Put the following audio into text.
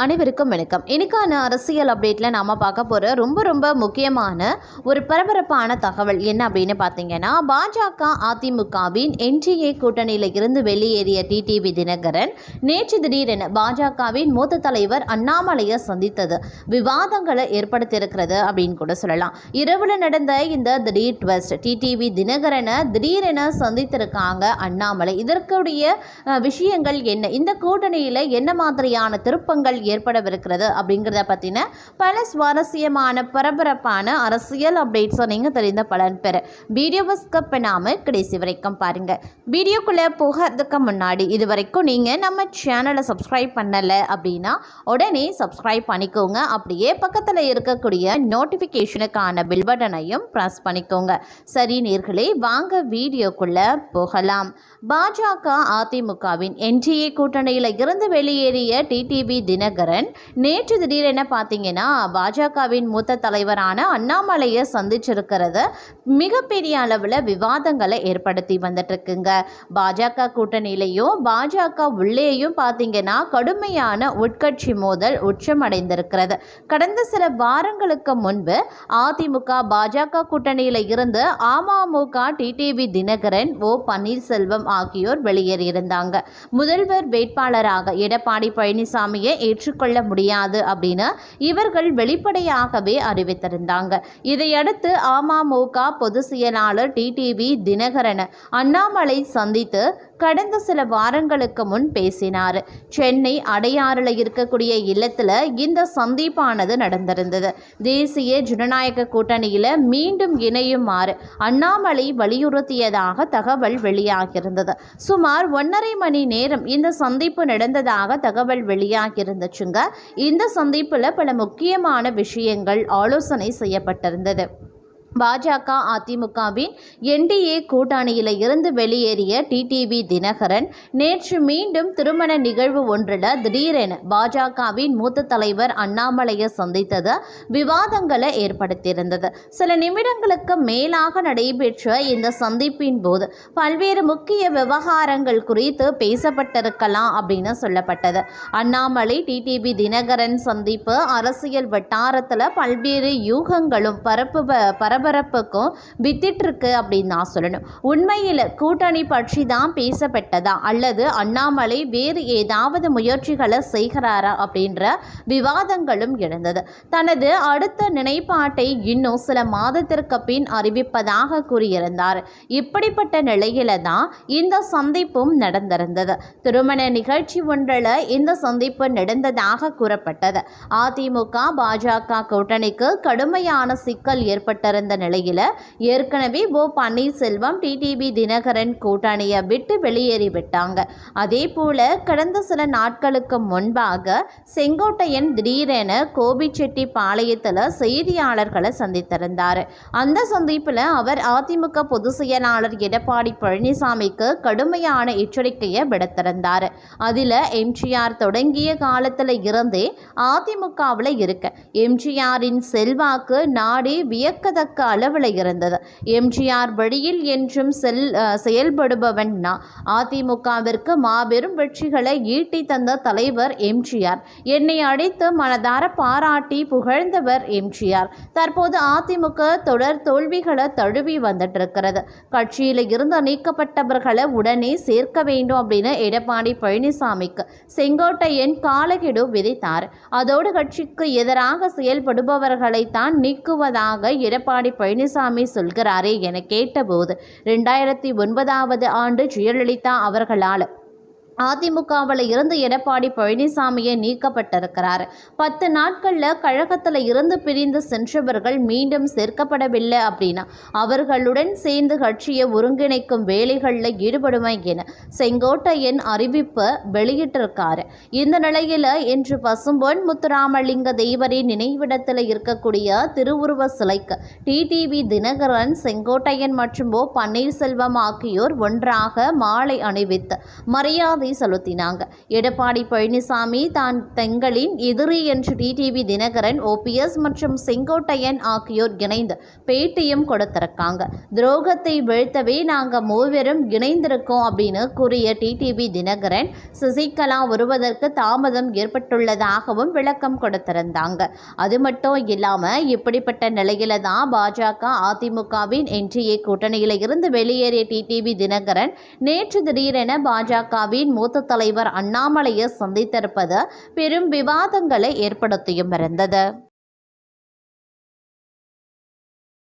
அனைவருக்கும் வணக்கம். இன்னைக்கான அரசியல் அப்டேட்டில் நாம் பார்க்க போகிற ரொம்ப ரொம்ப முக்கியமான ஒரு பரபரப்பான தகவல் என்ன அப்படின்னு பார்த்தீங்கன்னா பாஜக அதிமுகவின் என்டிஏ கூட்டணியில் இருந்து வெளியேறிய டிடிவி தினகரன் நேற்று திடீரென பாஜகவின் மூத்த தலைவர் அண்ணாமலையை சந்தித்தது. விவாதங்களை ஏற்படுத்தியிருக்கிறது அப்படின்னு கூட சொல்லலாம். இரவில் நடந்த இந்த திடீர் ட்வஸ்ட் டிடிவி தினகரனை திடீரென சந்தித்திருக்காங்க அண்ணாமலை. இதற்குடைய விஷயங்கள் என்ன? இந்த கூட்டணியில் என்ன மாதிரியான திருப்பங்கள் ஏற்படவிருக்கிறது அப்படிங்கிறத பற்றின பல சுவாரஸ்யமான பரபரப்பான அரசியல் அப்டேட்ஸை நீங்கள் தெரிந்த பலன் பெற வீடியோவை ஸ்கப் பண்ணாமல் கடைசி வரைக்கும் பாருங்கள் வீடியோக்குள்ளே போகிறதுக்கு முன்னாடி இது வரைக்கும் நீங்கள் நம்ம சேனலை சப்ஸ்கிரைப் பண்ணலை அப்படின்னா உடனே சப்ஸ்கிரைப் பண்ணிக்கோங்க. அப்படியே பக்கத்தில் இருக்கக்கூடிய நோட்டிஃபிகேஷனுக்கான பில் பட்டனையும் ப்ரெஸ் பண்ணிக்கோங்க. சரி நேர்களே வாங்க வீடியோக்குள்ளே போகலாம். பாஜக அதிமுகவின் என்டிஏ கூட்டணியில் இருந்து வெளியேறிய டிடிவி தினகரன். நேற்று திடீரென பார்த்தீங்கன்னா பாஜகவின் மூத்த தலைவரான அண்ணாமலையை சந்திச்சிருக்கிறத. மிகப்பெரிய அளவில் விவாதங்களை ஏற்படுத்தி வந்துட்டுருக்குங்க. பாஜக கூட்டணியிலையும் பாஜக உள்ளேயும் பார்த்தீங்கன்னா கடுமையான உட்கட்சி மோதல் உச்சமடைந்திருக்கிறது. கடந்த சில வாரங்களுக்கு முன்பு அதிமுக பாஜக கூட்டணியில் இருந்து அமமுக டிடிவி தினகரன் ஓ பன்னீர்செல்வம் ஆகியோர் வெளியேறியிருந்தாங்க. முதல்வர் வேட்பாளராக எடப்பாடி பழனிசாமியை ஏற்று ஏற்றுக்கொள்ள முடியாது அப்படின்னு இவர்கள் வெளிப்படையாகவே அறிவித்திருந்தாங்க. இதையடுத்து அமமுக பொதுச் செயலாளர் டிடிவி தினகரன் அண்ணாமலை சந்தித்து கடந்த சில வாரங்களுக்கு முன் பேசினார். சென்னை அடையாறில் இருக்கக்கூடிய இல்லத்தில் இந்த சந்திப்பானது நடந்திருந்தது. தேசிய ஜனநாயக கூட்டணியில் மீண்டும் இணையுமாறு அண்ணாமலை வலியுறுத்தியதாக தகவல் வெளியாகியிருந்தது. சுமார் ஒன்றரை மணி நேரம் இந்த சந்திப்பு நடந்ததாக தகவல் வெளியாகியிருந்துச்சுங்க. இந்த சந்திப்பில் பல முக்கியமான விஷயங்கள் ஆலோசனை செய்யப்பட்டிருந்தது. பாஜக அதிமுகவின் என்டிஏ கூட்டணியில் இருந்து வெளியேறிய டிடிவி தினகரன் நேற்று மீண்டும் திருமண நிகழ்வு ஒன்றில் திடீரென பாஜகவின் மூத்த தலைவர் அண்ணாமலையை சந்தித்தது விவாதங்களை ஏற்படுத்தியிருந்தது. சில நிமிடங்களுக்கு மேலாக நடைபெற்ற இந்த சந்திப்பின் போது பல்வேறு முக்கிய விவகாரங்கள் குறித்து பேசப்பட்டிருக்கலாம் அப்படின்னு சொல்லப்பட்டது. அண்ணாமலை டிடிவி தினகரன் சந்திப்பு அரசியல் வட்டாரத்தில் பல்வேறு யூகங்களும் பரப்பு பரபரப்புக்கும் வித்திட்டிருக்கு அப்படின்னு நான் சொல்லணும். உண்மையில் கூட்டணி பற்றி தான் பேசப்பட்டதா? அல்லது அண்ணாமலை வேறு ஏதாவது முயற்சிகளை செய்கிறாரா? அப்படின்ற விவாதங்களும் எழுந்தது. தனது அடுத்த நிலைப்பாட்டை இன்னும் சில மாதத்திற்கு பின் அறிவிப்பதாக கூறியிருந்தார். இப்படிப்பட்ட நிலையில தான் இந்த சந்திப்பும் நடந்திருந்தது. திருமண நிகழ்ச்சி ஒன்றில் இந்த சந்திப்பு நடந்ததாக கூறப்பட்டது. அதிமுக பாஜக கூட்டணிக்கு கடுமையான சிக்கல் ஏற்பட்டிருந்த நிலையில் ஏற்கனவே ஓ பன்னீர்செல்வம் டிடிவி தினகரன் கூட்டணியை விட்டு வெளியேறிவிட்டாங்க. அதே போல கடந்த சில நாட்களுக்கு முன்பாக செங்கோட்டையன் திடீரென கோபிச்செட்டி பாளையத்தில் செய்தியாளர்களை சந்தித்திருந்தார். அந்த சந்திப்பில் அவர் அதிமுக பொதுச் செயலாளர் எடப்பாடி பழனிசாமிக்கு கடுமையான எச்சரிக்கையை விடுத்திருந்தார். அதில் எம்ஜிஆர் தொடங்கிய காலத்தில் இருந்தே அதிமுகவில் இருக்க. எம்ஜிஆரின் செல்வாக்கு நாடே வியக்கத்தக்க அளவில் இருந்தது. எம்ஜிஆர் வழியில் என்றும் செல் செயல்படுபவன் நான் அதிமுகவிற்கு மாபெரும் வெற்றிகளை ஈட்டி தந்த தலைவர் எம்ஜிஆர். என்னை அழைத்து மனதார பாராட்டி புகழ்ந்தவர் எம்ஜிஆர். தற்போது அதிமுக தொடர் தோல்விகளை தழுவி வந்துட்டு இருக்கிறது கட்சியில் இருந்து நீக்கப்பட்டவர்களை உடனே சேர்க்க வேண்டும் அப்படின்னு எடப்பாடி பழனிசாமிக்கு செங்கோட்டையன் காலகெடு விதித்தார். அதோடு கட்சிக்கு எதிராக செயல்படுபவர்களை தான் நீக்குவதாக எடப்பாடி பழனிசாமி சொல்கிறாரே என கேட்டபோது ரெண்டாயிரத்தி ஒன்பதாவது ஆண்டு ஜெயலலிதா அவர்களால் அதிமுகவில் இருந்து எடப்பாடி பழனிசாமியை நீக்கப்பட்டிருக்கிறார். பத்து நாட்களில் கழகத்தில் இருந்து பிரிந்து சென்றவர்கள் மீண்டும் சேர்க்கப்படவில்லை அப்படின்னா அவர்களுடன் சேர்ந்து கட்சியை ஒருங்கிணைக்கும் வேலைகளில் ஈடுபடுமை என செங்கோட்டையன் அறிவிப்பு வெளியிட்டிருக்காரு. இந்த நிலையில் இன்று பசும்பொன் முத்துராமலிங்க தெய்வரின் நினைவிடத்தில் இருக்கக்கூடிய திருவுருவ சிலைக்கு டிடிவி தினகரன் செங்கோட்டையன் மற்றும் ஓ பன்னீர்செல்வம் ஆகியோர் ஒன்றாக மாலை அணிவித்து மரியாதை செலுத்தினாங்க. எடப்பாடி பழனிசாமி தான் தங்களின் எதிரி என்று டிடிவி தினகரன் ஓபிஎஸ் மற்றும் செங்கோட்டையன் ஆகியோர் இணைந்து பேட்டியும் கொடுத்திருக்காங்க. துரோகத்தை வீழ்த்தவே நாங்கள் மூவரும் இணைந்திருக்கோம் அப்படின்னு கூறிய டிடிவி தினகரன் சசிகலா வருவதற்கு தாமதம் ஏற்பட்டுள்ளதாகவும் விளக்கம் கொடுத்திருந்தாங்க. அது மட்டும் இல்லாமல் இப்படிப்பட்ட நிலையில தான் பாஜக அதிமுகவின் என்டிஏ கூட்டணியில இருந்து வெளியேறிய டிடிவி தினகரன் நேற்று திடீரென பாஜகவின் மூத்த தலைவர் அண்ணாமலையை சந்தித்திருப்பது பெரும் விவாதங்களை ஏற்படுத்தியும் இருந்தது.